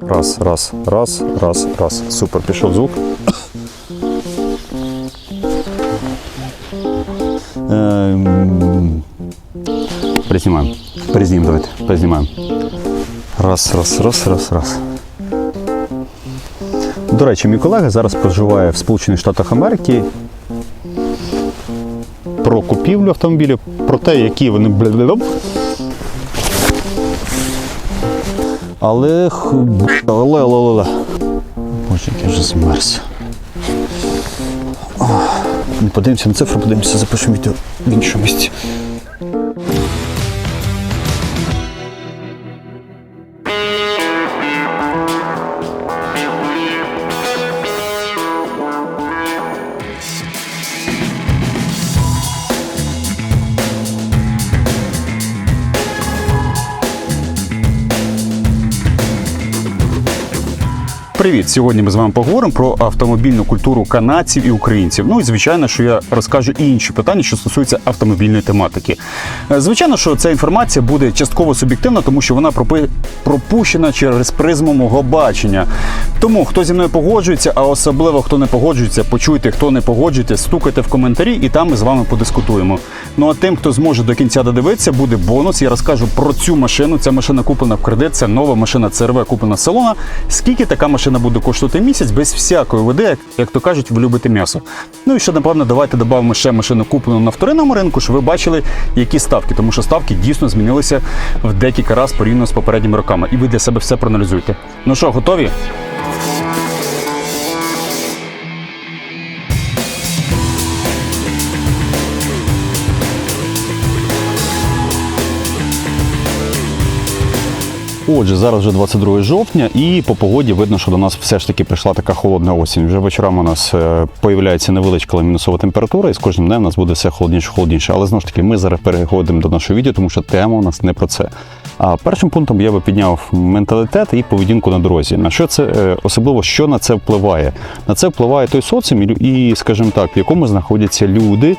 Раз, раз, раз, раз, раз. Супер, пішов звук. Ем, Перезнімаємо. Давайте. Перезнімаємо. Раз, раз, раз, раз, раз. До речі, мій колега зараз проживає в Сполучених Штатах Америки. Про купівлю автомобілів, про те, які вони Але але, але, але. Боже, я вже змерз. Подивимося на цифру, подивимося, запишемо відео в іншому місці. Привіт! Сьогодні ми з вами поговоримо про автомобільну культуру канадців і українців. Ну і звичайно, що я розкажу і інші питання, що стосуються автомобільної тематики. Е, Звичайно, що ця інформація буде частково суб'єктивна, тому що вона пропущена через призму мого бачення. Тому хто зі мною погоджується, а особливо хто не погоджується, почуйте, хто не погоджується, стукайте в коментарі, і там ми з вами подискутуємо. Ну а тим, хто зможе до кінця додивитися, буде бонус. Я розкажу про цю машину. Ця машина куплена в кредит. Це нова машина ЦРВ, куплена з салона. Скільки така машина буде коштувати місяць без всякої води, як, як то кажуть, влюбити м'ясо. Ну і ще напевно, давайте додамо ще машину куплену на вторинному ринку, щоб ви бачили, які ставки, тому що ставки дійсно змінилися в декілька разів порівняно з попередніми роками. І ви для себе все проаналізуєте. Ну що, готові? Отже, зараз вже 22 жовтня, і по погоді видно, що до нас все ж таки прийшла така холодна осінь. Вже вечорами у нас е, появляється невеличка мінусова температура, і з кожним днем у нас буде все холодніше, холодніше. Але знову ж таки, ми зараз переходимо до нашого відео, тому що тема у нас не про це. А першим пунктом я би підняв менталітет і поведінку на дорозі. На що це е, особливо що на це впливає? На це впливає той соціум і, скажімо так, в якому знаходяться люди.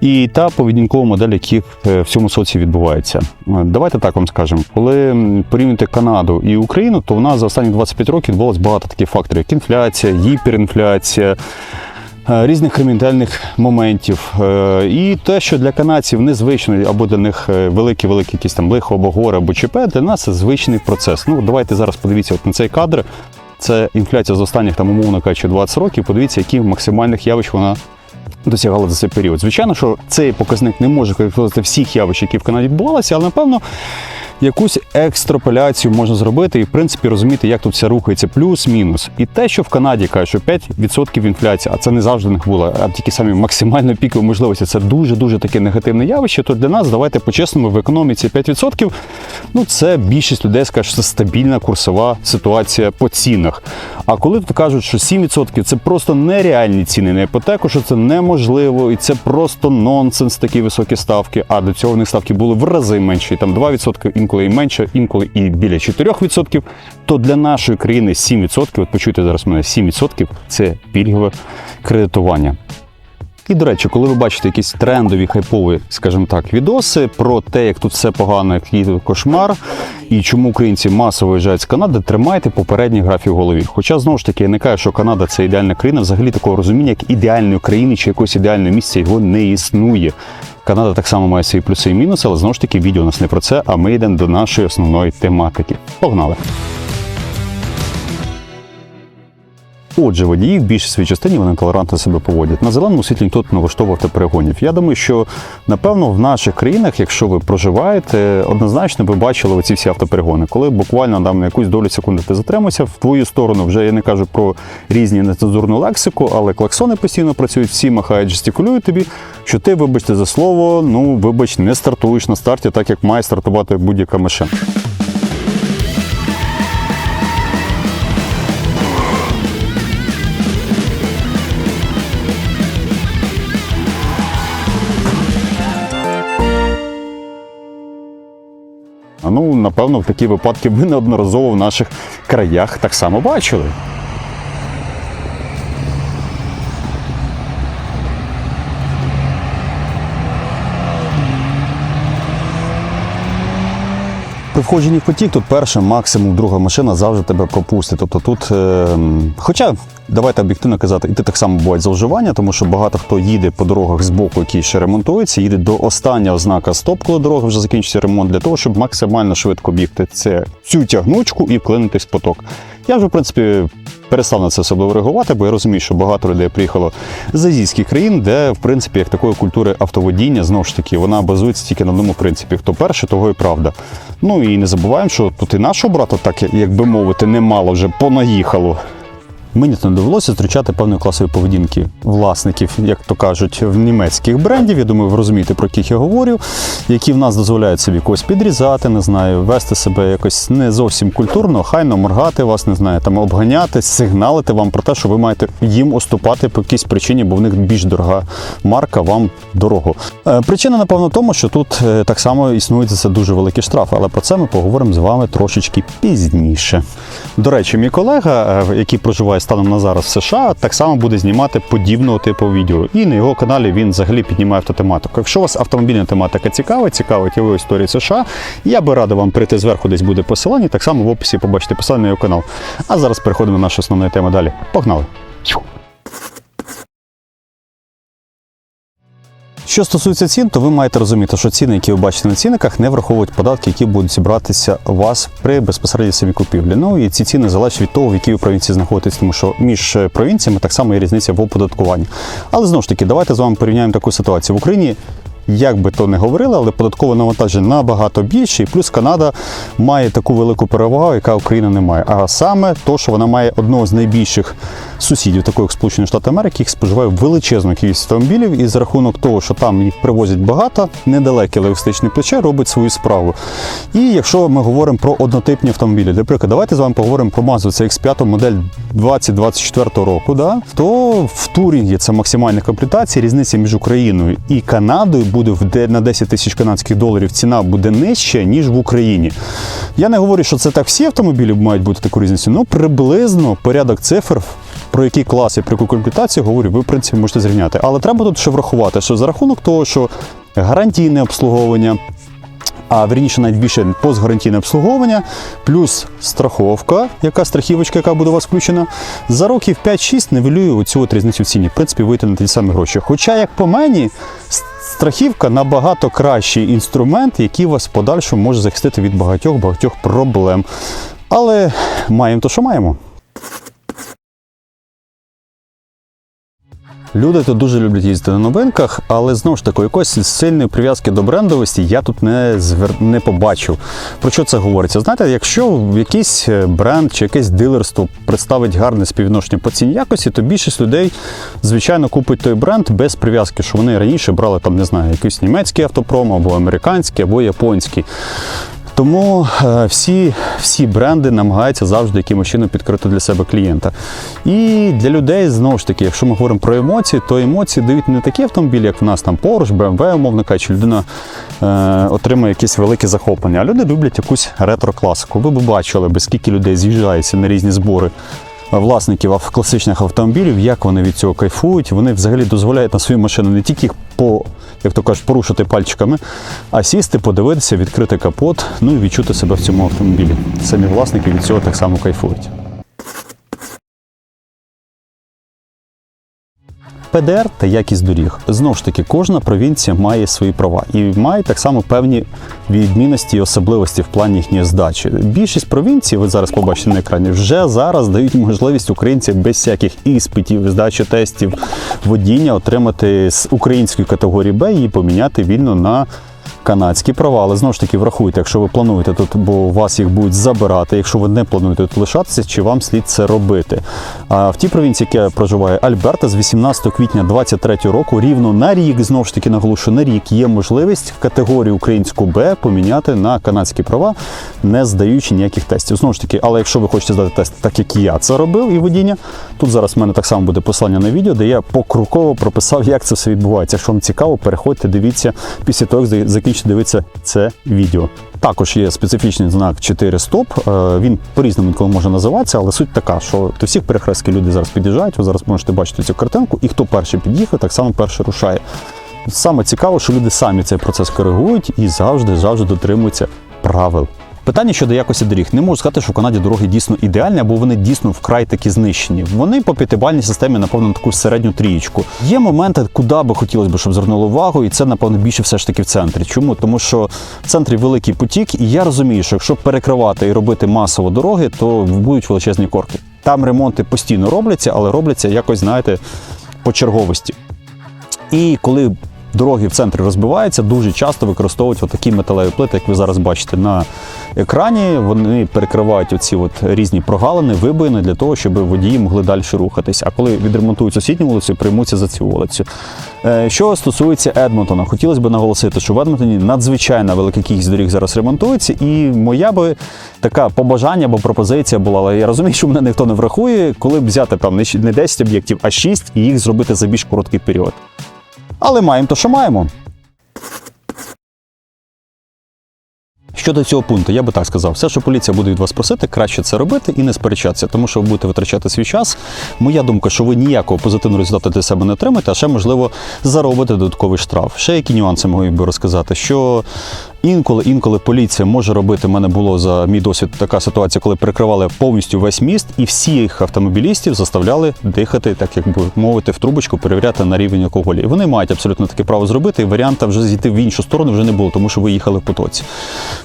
І та поведінкова модель, які е, в цьому соці відбувається. Е, Давайте так вам скажемо, коли порівнювати Канаду і Україну, то в нас за останні 25 років відбулося багато таких факторів, як інфляція, гіперінфляція. е, Різних кримінальних моментів, і те, що для канадців незвично, або для них великі-великі якісь там лихо або горе, або ЧП, для нас це звичний процес. Ну, давайте зараз подивіться от на цей кадр. Це інфляція з останніх там, умовно кажучи, 20 років. Подивіться, які максимальних явищ вона досягала за цей період. Звичайно, що цей показник не може характеризувати всіх явищ, які в Канаді відбувалися, але напевно якусь екстраполяцію можна зробити і, в принципі, розуміти, як тут все рухається, плюс-мінус. І те, що в Канаді кажуть, що 5% інфляція, а це не завжди них було, а тільки самі максимально пікові можливості, це дуже-дуже таке негативне явище. То для нас, давайте по-чесному, в економіці 5%, ну це більшість людей скаже, що це стабільна курсова ситуація по цінах. А коли кажуть, що 7% це просто нереальні ціни на іпотеку, що це неможливо, і це просто нонсенс, такі високі ставки. А до цього в них ставки були в рази менші, там 2%, інколи і менше, інколи і біля 4%. То для нашої країни 7%, от почуйте зараз мене, 7% це пільгове кредитування. І, до речі, коли ви бачите якісь трендові хайпові, скажімо так, відоси про те, як тут все погано, який кошмар, і чому українці масово виїжджають з Канади, тримайте попередній графік в голові. Хоча знову ж таки я не кажу, що Канада це ідеальна країна, взагалі такого розуміння, як ідеальної країни чи якогось ідеального місця його не існує. Канада так само має свої плюси і мінуси, але знову ж таки відео у нас не про це, а ми йдемо до нашої основної тематики. Погнали! Отже, водії в більшій своїй частині вони толерантно себе поводять. На зеленому світлі ніхто не влаштовував перегонів. Я думаю, що напевно в наших країнах, якщо ви проживаєте, однозначно ви бачили оці всі автоперегони, коли буквально там на якусь долю секунди ти затримався в твою сторону. Вже я не кажу про різні нецензурну лексику, але клаксони постійно працюють, всі махають, жестикулюють тобі, що ти, вибачте за слово, ну вибач, не стартуєш на старті, так як має стартувати будь-яка машина. Напевно, в такі випадки ви неодноразово в наших краях так само бачили. При входженні в потік тут перша, максимум друга машина завжди тебе пропустить. Тобто тут, е, хоча давайте об'єктивно казати, і ти так само бувають зловживання, тому що багато хто їде по дорогах з боку, які ще ремонтуються, їде до останнього знака стоп, коли дорога вже закінчиться ремонт, для того, щоб максимально швидко бігти це цю тягнучку і вклинитись в поток. Я вже, в принципі, перестав на це особливо реагувати, бо я розумію, що багато людей приїхало з азійських країн, де, в принципі, як такої культури автоводіння, знову ж таки, вона базується тільки на одному принципі: хто перший, того і правда. Ну і не забуваємо, що тут і нашого брата, так як би мовити, немало вже понаїхало. Мені не довелося зустрічати певної класової поведінки власників, як то кажуть, в німецьких брендів. Я думаю, ви розумієте, про яких я говорю, які в нас дозволяють собі когось підрізати, не знаю, вести себе якось не зовсім культурно, хайно моргати вас, не знаю, там обганяти, сигналити вам про те, що ви маєте їм уступати по якійсь причині, бо в них більш дорога марка вам дорого. Е, Причина, напевно, в тому, що тут е, так само існують це дуже великі штрафи, але про це ми поговоримо з вами трошечки пізніше. До речі, мій колега, е, який проживає станом на зараз в США, так само буде знімати подібного типу відео. І на його каналі він взагалі піднімає автотематику. Якщо вас автомобільна тематика цікава, цікавить його історії США, я би радий вам прийти зверху, десь буде посилання. Так само в описі побачите посилання на його канал. А зараз переходимо до нашої основної теми далі. Погнали! Що стосується цін, то ви маєте розуміти, що ціни, які ви бачите на цінниках, не враховують податки, які будуть зібратися у вас при безпосередній самій купівлі. Ну і ці ціни залежать від того, в якій ви провінції знаходитесь, тому що між е, провінціями так само є різниця в оподаткуванні. Але знову ж таки, давайте з вами порівняємо таку ситуацію в Україні. Як би то не говорили, але податкове навантаження набагато більше, і плюс Канада має таку велику перевагу, яка Україна не має. А саме то, що вона має одного з найбільших сусідів, такого як Сполучені Штати Америки, їх споживає величезну кількість автомобілів, і за рахунок того, що там їх привозять багато, недалеке логістичне плече робить свою справу. І якщо ми говоримо про однотипні автомобілі, наприклад, давайте з вами поговоримо про Mazda CX-5 модель 2024 року, да? то в турінгі це максимальна комплектація, різниця між Україною і Канадою буде на 10 тисяч канадських доларів ціна буде нижча, ніж в Україні. Я не говорю, що це так всі автомобілі мають бути таку різницю, але приблизно порядок цифр, про які класи, про яку комплектацію говорю, ви в принципі можете зрівняти. Але треба тут ще врахувати, що за рахунок того, що гарантійне обслуговування, а вірніше навіть більше постгарантійне обслуговування, плюс страховка, яка страхівочка, яка буде у вас включена, за років 5-6 нивелює оцю от різницю в ціні. В принципі, вийти на ті самі гроші. Хоча, як по мені, страхівка набагато кращий інструмент, який вас в подальшому може захистити від багатьох багатьох проблем. Але маємо то, що маємо. Люди тут дуже люблять їздити на новинках, але знову ж таки, якоїсь сильної прив'язки до брендовості я тут не звер... не побачив. Про що це говориться? Знаєте, якщо якийсь е, бренд чи якесь дилерство представить гарне співвідношення по ціні якості, то більшість людей, звичайно, купить той бренд без прив'язки, що вони раніше брали там, не знаю, якийсь німецький автопром, або американський, або японський. Тому е, всі, всі бренди намагаються завжди якимось чином підкрити для себе клієнта. І для людей, знову ж таки, якщо ми говоримо про емоції, то емоції дають не такі автомобілі, як в нас там Porsche, BMW, умовно кажучи, людина е, отримує якісь великі захоплення. А люди люблять якусь ретро-класику. Ви б бачили, скільки людей з'їжджається на різні збори власників класичних автомобілів, як вони від цього кайфують. Вони взагалі дозволяють на свою машину не тільки по, як то кажуть, порушити пальчиками, а сісти, подивитися, відкрити капот, ну і відчути себе в цьому автомобілі. Самі власники від цього так само кайфують. ПДР та якість доріг. Знову ж таки, кожна провінція має свої права і має так само певні відмінності і особливості в плані їхньої здачі. Більшість провінцій, ви зараз побачите на екрані, вже зараз дають можливість українцям без всяких іспитів, здачі тестів, водіння отримати з української категорії Б і поміняти вільно на канадські права. Але знову ж таки врахуйте, якщо ви плануєте тут, бо вас їх будуть забирати. Якщо ви не плануєте тут лишатися, чи вам слід це робити? А в тій провінції, яка проживає Альберта, з 18 квітня 2023 року, рівно на рік, знову ж таки наголошую, на рік є можливість категорію українську Б поміняти на канадські права, не здаючи ніяких тестів. Знову ж таки, але якщо ви хочете здати тест, так як я це робив, і водіння, тут зараз в мене так само буде послання на відео, де я покроково прописав, як це все відбувається. Якщо вам цікаво, переходьте, дивіться після того, як закінчите дивитися це відео. Також є специфічний знак 4 стоп. Е, Він по-різному інколи може називатися, але суть така, що до всіх перехрестків люди зараз під'їжджають. Ви зараз можете бачити цю картинку, і хто перший під'їхав, так само перший рушає. Саме цікаво, що люди самі цей процес коригують і завжди, завжди дотримуються правил. Питання щодо якості доріг. Не можу сказати, що в Канаді дороги дійсно ідеальні, або вони дійсно вкрай таки знищені. Вони по п'ятибальній системі, напевно, на таку середню трієчку. Є моменти, куди би хотілося б, щоб звернули увагу, і це, напевно, більше все ж таки в центрі. Чому? Тому що в центрі великий потік, і я розумію, що якщо перекривати і робити масово дороги, то будуть величезні корки. Там ремонти постійно робляться, але робляться якось, знаєте, по черговості. І коли дороги в центрі розбиваються, дуже часто використовують отакі металеві плити, як ви зараз бачите на екрані. Вони перекривають оці от різні прогалини, вибоїни для того, щоб водії могли далі рухатись. А коли відремонтують сусідню вулицю, приймуться за цю вулицю. Е, Що стосується Едмонтона, хотілося б наголосити, що в Едмонтоні надзвичайно велика кількість доріг зараз ремонтується, і моя би така побажання або пропозиція була, але я розумію, що мене ніхто не врахує, коли б взяти там не 10 об'єктів, а 6 і їх зробити за більш короткий період. Але маємо то, що маємо. Щодо цього пункту, я би так сказав, все, що поліція буде від вас просити, краще це робити і не сперечатися, тому що ви будете витрачати свій час. Моя думка, що ви ніякого позитивного результату для себе не отримаєте, а ще можливо заробите додатковий штраф. Ще які нюанси могли би розказати, що інколи, інколи поліція може робити. У мене було за мій досвід така ситуація, коли перекривали повністю весь міст, і всіх автомобілістів заставляли дихати, так як би мовити, в трубочку, перевіряти на рівень алкоголю. І вони мають абсолютно таке право зробити. І варіанта вже зійти в іншу сторону вже не було, тому що ви їхали в потоці.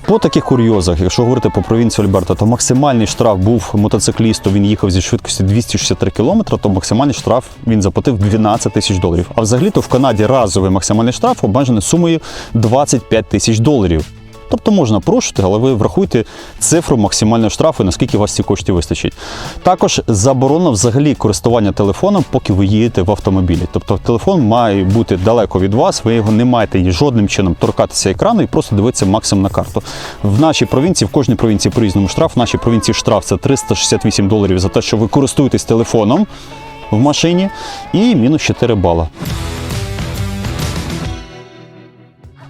По таких курйозах, якщо говорити по провінцію Альберта, то максимальний штраф був мотоциклісту. Він їхав зі швидкості 263 км, то максимальний штраф він заплатив 12 тисяч доларів. А взагалі-то в Канаді разовий максимальний штраф обмежений сумою 25 тисяч доларів. Тобто можна порушити, але ви врахуйте цифру максимального штрафу, наскільки у вас ці коштів вистачить. Також заборонено взагалі користування телефоном, поки ви їдете в автомобілі. Тобто телефон має бути далеко від вас, ви його не маєте жодним чином торкатися екрану і просто дивитися максимум на карту. В нашій провінції, в кожній провінції по-різному штраф. В нашій провінції штраф це 368 доларів за те, що ви користуєтесь телефоном в машині, і мінус 4 бала.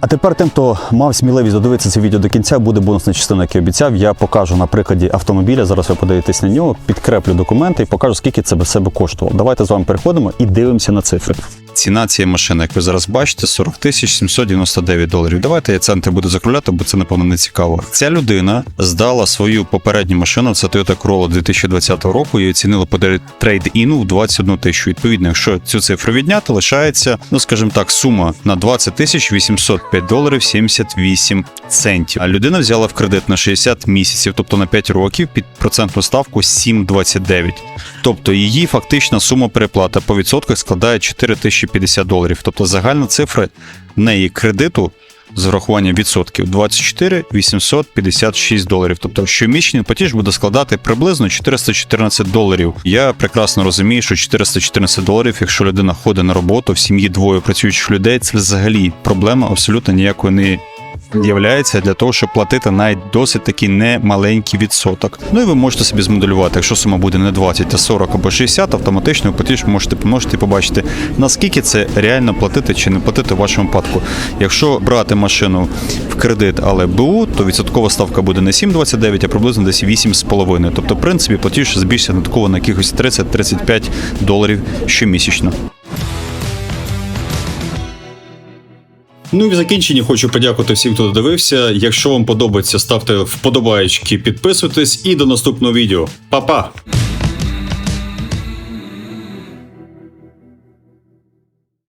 А тепер тим, хто мав сміливість додивитися це відео до кінця, буде бонусна частина, як і обіцяв. Я покажу на прикладі автомобіля. Зараз ви подивитесь на нього, підкреплю документи і покажу, скільки це без себе коштувало. Давайте з вами переходимо і дивимося на цифри. Ціна цієї машини, як ви зараз бачите, 40 тисяч 799 доларів. Давайте я центи буду закругляти, бо це напевно не цікаво. Ця людина здала свою попередню машину, це Toyota Corolla 2020 року, і оцінили по трейд-іну в 21 тисячу. Відповідно, якщо цю цифру відняти, лишається, ну скажімо так, сума на 20 тисяч 805 доларів 78 центів. А людина взяла в кредит на 60 місяців, тобто на 5 років, під процентну ставку 7,29. Тобто її фактична сума переплати по відсотках складає 4050 доларів. Тобто загальна цифра неї кредиту з урахуванням відсотків 24 856 доларів. Тобто щомісячний платіж буде складати приблизно 414 доларів. Я прекрасно розумію, що 414 доларів, якщо людина ходить на роботу, в сім'ї двоє працюючих людей, це взагалі проблема абсолютно ніякої не Являється для того, щоб платити навіть досить такий немаленький відсоток. Ну і ви можете собі змоделювати, якщо сума буде не 20, а 40 або 60, автоматично ви платіж можете, можете побачити, наскільки це реально платити чи не платити в вашому випадку. Якщо брати машину в кредит, але БУ, то відсоткова ставка буде не 7,29, а приблизно десь 8,5. Тобто, в принципі, платіж збільшиться додатково на якихось 30-35 доларів щомісячно. Ну і в закінченні хочу подякувати всім, хто додивився. Якщо вам подобається, ставте вподобайки, підписуйтесь і до наступного відео. Па-па!